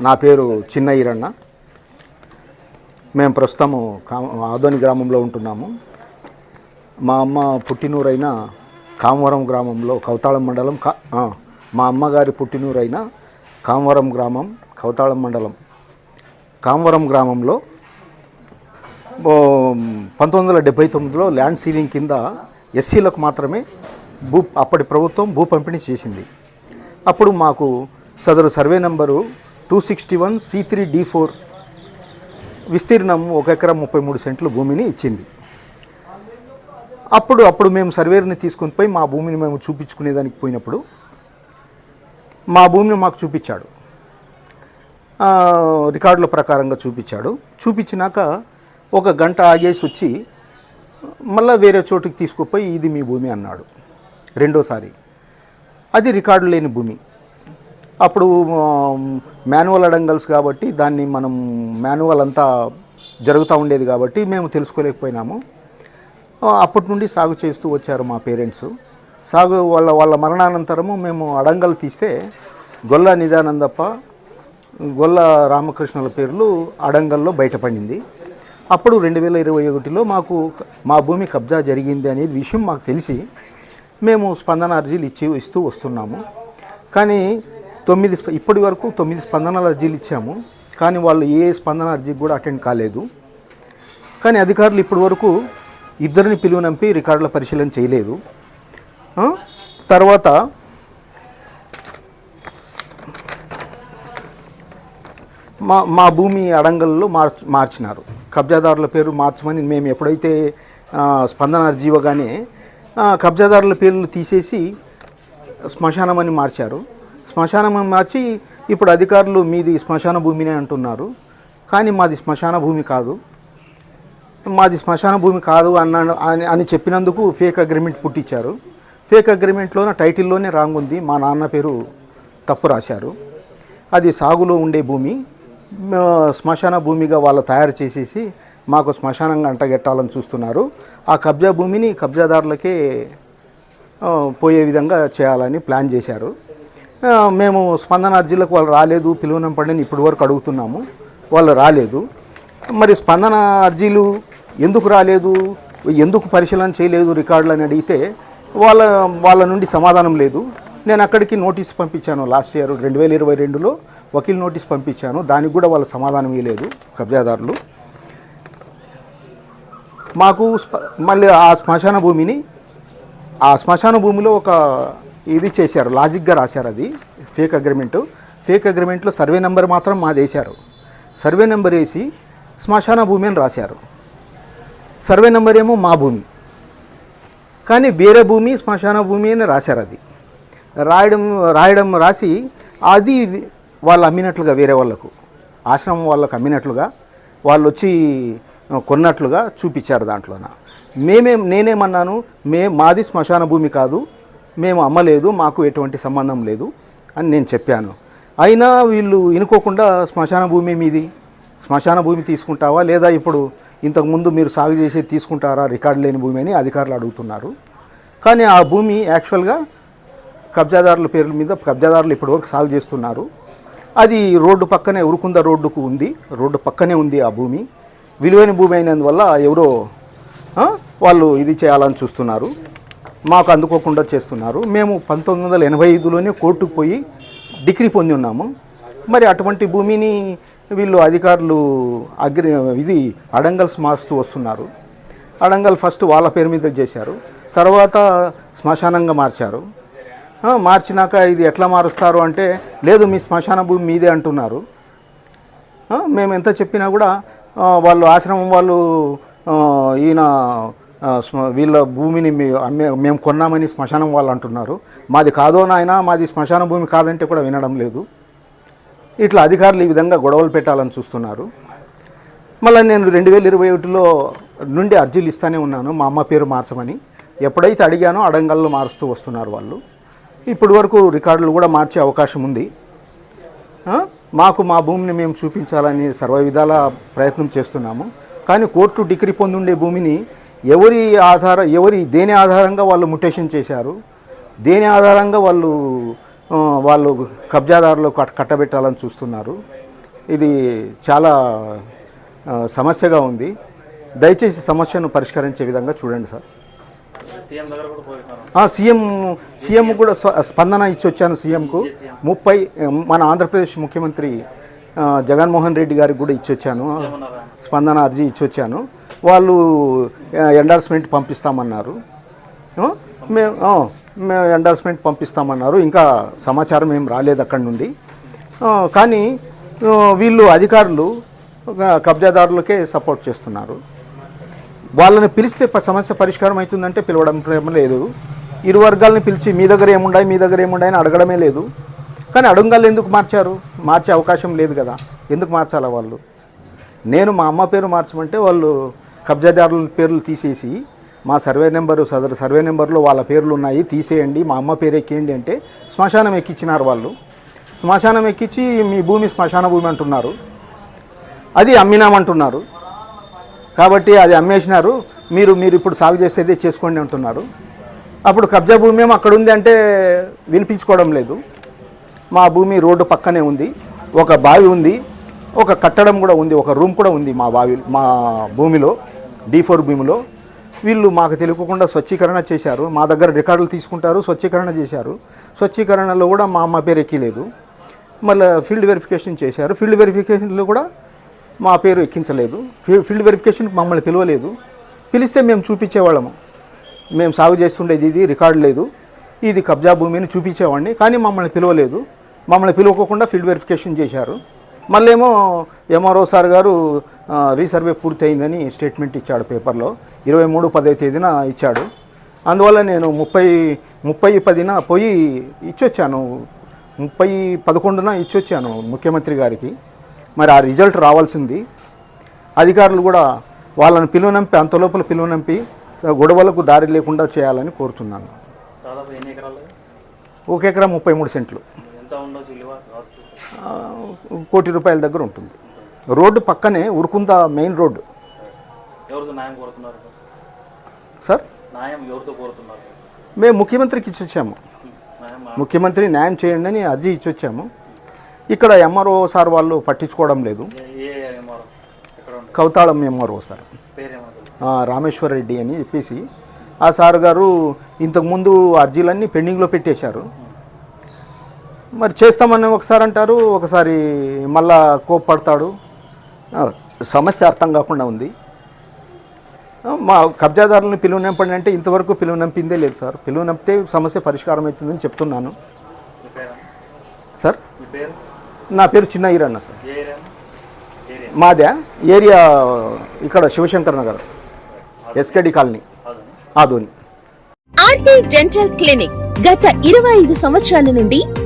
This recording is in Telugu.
నా పేరు చిన్న ఈరన్న మేము ప్రస్తుతము కా ఆదోని గ్రామంలో ఉంటున్నాము. మా అమ్మ పుట్టినూరైన కామవరం గ్రామంలో కౌతాళం మండలం కా మా అమ్మగారి పుట్టినూరైన కామవరం గ్రామం కౌతాళం మండలం. కామవరం గ్రామంలో పంతొమ్మిది వందల డెబ్బై తొమ్మిదిలో ల్యాండ్ సీలింగ్ కింద ఎస్సీలకు మాత్రమే భూ అప్పటి ప్రభుత్వం భూ పంపిణీ చేసింది. అప్పుడు మాకు సదరు survey number two sixty one C three D four విస్తీర్ణం ఒక ఎకరం ముప్పై మూడు సెంట్లు భూమిని ఇచ్చింది. అప్పుడు అప్పుడు మేము సర్వేర్ని తీసుకొని పోయి మా భూమిని మేము చూపించుకునేదానికి పోయినప్పుడు మా భూమిని మాకు చూపించాడు. రికార్డుల ప్రకారంగా చూపించాడు. చూపించినాక ఒక గంట ఆగేసి వచ్చి మళ్ళీ వేరే చోటుకి తీసుకుపోయి ఇది మీ భూమి అన్నాడు. రెండోసారి. అది రికార్డు లేని భూమి. అప్పుడు మాన్యువల్ అడంగల్స్ కాబట్టి దాన్ని మనం మాన్యువల్ అంతా జరుగుతూ ఉండేది కాబట్టి మేము తెలుసుకోలేకపోయినాము. అప్పటి నుండి సాగు చేస్తూ వచ్చారు మా పేరెంట్స్. సాగు వాళ్ళ వాళ్ళ మరణానంతరము మేము అడంగల్ తీస్తే గొల్ల నిదానందప్ప గొల్ల రామకృష్ణుల పేర్లు అడంగల్లో బయటపడింది. అప్పుడు రెండు వేల ఇరవై ఒకటిలో మాకు మా భూమి కబ్జా జరిగింది అనేది విషయం మాకు తెలిసి మేము స్పందన అర్జీలు ఇచ్చి ఇస్తూ వస్తున్నాము. కానీ తొమ్మిది స్ప- ఇప్పటి వరకు తొమ్మిది స్పందన అర్జీలు ఇచ్చాము. కానీ వాళ్ళు ఏ స్పందన అర్జీకి కూడా అటెండ్ కాలేదు. కానీ అధికారులు ఇప్పటి వరకు ఇద్దరిని పిలువనంపి రికార్డుల పరిశీలన చేయలేదు. తర్వాత మా మా భూమి అడంగల్లో మార్చ్ మార్చినారు. కబ్జాదారుల పేరు మార్చమని మేము ఎప్పుడైతే స్పందన అర్జీ ఇవ్వగానే కబ్జాదారుల పేర్లు తీసేసి శ్మశానం అని మార్చారు. శ్మశానం మార్చి ఇప్పుడు అధికారులు మీది శ్మశాన భూమినే అంటున్నారు. కానీ మాది శ్మశాన భూమి కాదు. మాది శ్మశాన భూమి కాదు అన్న అని అని చెప్పినందుకు ఫేక్ అగ్రిమెంట్ పుట్టించారు. ఫేక్ అగ్రిమెంట్లోనే టైటిల్లోనే రాంగ్ ఉంది. మా నాన్న పేరు తప్పు రాశారు. అది సాగులో ఉండే భూమి. శ్మశాన భూమిగా వాళ్ళు తయారు చేసేసి మాకు శ్మశానంగా అంటగెట్టాలని చూస్తున్నారు. ఆ కబ్జా భూమిని కబ్జాదారులకే పోయే విధంగా చేయాలని ప్లాన్ చేశారు. మేము స్పందన అర్జీలకు వాళ్ళు రాలేదు పిలువనంపండి ఇప్పటి వరకు అడుగుతున్నాము. వాళ్ళు రాలేదు. మరి స్పందన అర్జీలు ఎందుకు రాలేదు? ఎందుకు పరిశీలన చేయలేదు రికార్డులు అని అడిగితే వాళ్ళ వాళ్ళ నుండి సమాధానం లేదు. నేను అక్కడికి నోటీస్ పంపించాను లాస్ట్ ఇయర్ రెండు వేల ఇరవై రెండులో వకీల్ నోటీస్ పంపించాను. దానికి కూడా వాళ్ళు సమాధానం ఇవ్వలేదు కబ్జాదారులు. మాకు మళ్ళీ ఆ శ్మశాన భూమిని ఆ శ్మశాన భూమిలో ఒక ఇది చేశారు లాజిక్గా రాశారు అది ఫేక్ అగ్రిమెంటు ఫేక్ అగ్రిమెంట్లో సర్వే నెంబర్ మాత్రం మాది వేశారు సర్వే నెంబర్ వేసి శ్మశాన భూమి అని రాశారు. సర్వే నెంబర్ ఏమో మా భూమి. కానీ వేరే భూమి శ్మశాన భూమి అని రాశారు అది. రాయడం రాయడం రాసి అది వాళ్ళు అమ్మినట్లుగా వేరే వాళ్ళకు ఆశ్రమం వాళ్ళకు అమ్మినట్లుగా వాళ్ళు వచ్చి కొన్నట్లుగా చూపించారు దాంట్లోన. మేమేం నేనేమన్నాను మే మాది శ్మశాన భూమి కాదు మేము అమ్మలేదు మాకు ఎటువంటి సంబంధం లేదు అని నేను చెప్పాను. అయినా వీళ్ళు ఇనుకోకుండా శ్మశాన భూమి మీది శ్మశాన భూమి తీసుకుంటావా? లేదా ఇప్పుడు ఇంతకుముందు మీరు సాగు చేసేది తీసుకుంటారా? రికార్డు లేని భూమి అని అధికారులు అడుగుతున్నారు. కానీ ఆ భూమి యాక్చువల్గా కబ్జాదారుల పేర్ల మీద కబ్జాదారులు ఇప్పటివరకు సాగు చేస్తున్నారు. అది రోడ్డు పక్కనే ఉరుకుంద రోడ్డుకు ఉంది. రోడ్డు పక్కనే ఉంది ఆ భూమి. విలువైన భూమి అయినందువల్ల ఎవరో వాళ్ళు ఇది చేయాలని చూస్తున్నారు. మాకు అందుకోకుండా చేస్తున్నారు. మేము పంతొమ్మిది వందల ఎనభై ఐదులోనే కోర్టుకు పోయి డిగ్రీ పొంది ఉన్నాము. మరి అటువంటి భూమిని వీళ్ళు అధికారులు అగ్రి ఇది అడంగల్స్ మారుస్తూ వస్తున్నారు. అడంగల్ ఫస్ట్ వాళ్ళ పేరు మీద చేశారు. తర్వాత శ్మశానంగా మార్చారు. మార్చినాక ఇది ఎట్లా మారుస్తారు అంటే లేదు మీ శ్మశాన భూమి మీదే అంటున్నారు. మేము ఎంత చెప్పినా కూడా వాళ్ళు ఆశ్రమం వాళ్ళు ఈయన వీళ్ళ భూమిని మేము కొన్నామని శ్మశానం వాళ్ళు అంటున్నారు. మాది కాదో నాయన మాది శ్మశాన భూమి కాదంటే కూడా వినడం లేదు. ఇట్లా అధికారులు ఈ విధంగా గొడవలు పెట్టాలని చూస్తున్నారు. మళ్ళీ నేను రెండు వేల ఇరవై ఒకటిలో నుండి అర్జీలు ఇస్తానే ఉన్నాను. మా అమ్మ పేరు మార్చమని. ఎప్పుడైతే అడిగానో అడంగల్లో మారుస్తూ వస్తున్నారు వాళ్ళు. ఇప్పటి వరకు రికార్డులు కూడా మార్చే అవకాశం ఉంది. మాకు మా భూమిని మేము చూపించాలని సర్వ విధాల ప్రయత్నం చేస్తున్నాము. కానీ కోర్టు డిగ్రీ పొందుండే భూమిని ఎవరి ఆధార ఎవరి దేని ఆధారంగా వాళ్ళు ముటేషన్ చేశారు దేని ఆధారంగా వాళ్ళు వాళ్ళు కబ్జాదారులు కట్ కట్టబెట్టాలని చూస్తున్నారు. ఇది చాలా సమస్యగా ఉంది. దయచేసి సమస్యను పరిష్కరించే విధంగా చూడండి సార్. సీఎం సీఎం కూడా స్పందన ఇచ్చి వచ్చాను సీఎంకు ముప్పై మన ఆంధ్రప్రదేశ్ ముఖ్యమంత్రి జగన్మోహన్ రెడ్డి గారికి కూడా ఇచ్చి వచ్చాను. స్పందన అర్జీ ఇచ్చి వచ్చాను. వాళ్ళు ఎండార్స్మెంట్ పంపిస్తామన్నారు. మేము మేము ఎండార్స్మెంట్ పంపిస్తామన్నారు. ఇంకా సమాచారం ఏం రాలేదు అక్కడి నుండి. కానీ వీళ్ళు అధికారులు కబ్జాదారులకే సపోర్ట్ చేస్తున్నారు. వాళ్ళని పిలిస్తే సమస్య పరిష్కారం అవుతుందంటే పిలవడం ప్రేమ లేదు. ఇరు వర్గాలని పిలిచి మీ దగ్గర ఏముండాయి మీ దగ్గర ఏముండాయి అని అడగడమే లేదు. కానీ అడుగుగాలు ఎందుకు మార్చారు? మార్చే అవకాశం లేదు కదా. ఎందుకు మార్చాలా వాళ్ళు? నేను మా అమ్మ పేరు మార్చమంటే వాళ్ళు కబ్జాదారుల పేర్లు తీసేసి మా సర్వే నెంబరు సదరు సర్వే నెంబర్లో వాళ్ళ పేర్లు ఉన్నాయి తీసేయండి మా అమ్మ పేరు ఎక్కేయండి అంటే శ్మశానం ఎక్కించినారు వాళ్ళు. శ్మశానం ఎక్కించి మీ భూమి శ్మశాన భూమి అంటున్నారు. అది అమ్మినామంటున్నారు. కాబట్టి అది అమ్మేసినారు. మీరు మీరు ఇప్పుడు సాగు చేసేదే చేసుకోండి అంటున్నారు. అప్పుడు కబ్జా భూమి ఏమో అక్కడ ఉంది అంటే వినిపించుకోవడం లేదు. మా భూమి రోడ్డు పక్కనే ఉంది. ఒక బావి ఉంది. ఒక కట్టడం కూడా ఉంది. ఒక రూమ్ కూడా ఉంది మా బావి మా భూమిలో. డి ఫోర్ భూమిలో. వీళ్ళు మాకు తెలియకుండా స్వచ్ఛీకరణ చేశారు. మా దగ్గర రికార్డులు తీసుకుంటారు స్వచ్ఛీకరణ చేశారు. స్వచ్ఛీకరణలో కూడా మా అమ్మ పేరు ఎక్కలేదు. మళ్ళీ ఫీల్డ్ వెరిఫికేషన్ చేశారు. ఫీల్డ్ వెరిఫికేషన్లో కూడా మా పేరు ఎక్కించలేదు. ఫీ- ఫీల్డ్ వెరిఫికేషన్కి మమ్మల్ని పిలవలేదు. పిలిస్తే మేము చూపించేవాళ్ళము. మేము సాగు చేస్తుండేది ఇది రికార్డు లేదు. ఇది కబ్జా భూమిని చూపించేవాడిని. కానీ మమ్మల్ని పిలవలేదు. మమ్మల్ని పిలవకోకుండా ఫీల్డ్ వెరిఫికేషన్ చేశారు. మళ్ళేమో ఎంఆర్ఓ సార్ గారు రీసర్వే పూర్తయిందని స్టేట్మెంట్ ఇచ్చాడు పేపర్లో. ఇరవై మూడు పదో తేదీన ఇచ్చాడు. అందువల్ల నేను ముప్పై ముప్పై పదిన పోయి ఇచ్చొచ్చాను. ముప్పై పదకొండున ఇచ్చొచ్చాను ముఖ్యమంత్రి గారికి. మరి ఆ రిజల్ట్ రావాల్సింది. అధికారులు కూడా వాళ్ళని పిలువనంపి అంతలోపల పిలువనంపి గొడవలకు దారి లేకుండా చేయాలని కోరుతున్నాను. ఒక ఎకరా ముప్పై మూడు సెంట్లు. కోటి రూపాయల దగ్గర ఉంటుంది. రోడ్డు పక్కనే ఉరుకుంద మెయిన్ రోడ్డు. సార్? మేము ముఖ్యమంత్రికి ఇచ్చొచ్చాము. ముఖ్యమంత్రి న్యాయం చేయండి అని అర్జీ ఇచ్చొచ్చాము. ఇక్కడ ఎంఆర్ఓ సార్ వాళ్ళు పట్టించుకోవడం లేదు. Kauthalam MRO sir. Rameshwar Reddy అని చెప్పేసి. ఆ సార్ గారు ఇంతకుముందు అర్జీలన్నీ పెండింగ్లో పెట్టేశారు. మరి చేస్తామని ఒకసారి అంటారు ఒకసారి మళ్ళా కోప్పడతాడు. సమస్య అర్థం కాకుండా ఉంది. మా కబ్జాదారులను పిలువనంపండి అంటే ఇంతవరకు పిలువనంపిందే లేదు సార్. పిలువనంపితే సమస్య పరిష్కారం అవుతుందని చెప్తున్నాను. సార్? నా పేరు చిన్న ఈరన్న సార్. మాదే? ఏరియా ఇక్కడ Shivashankar Nagar. SKD colony. Adoni Adoni. RT dental clinic గత ఇరవై ఐదు సంవత్సరాల నుండి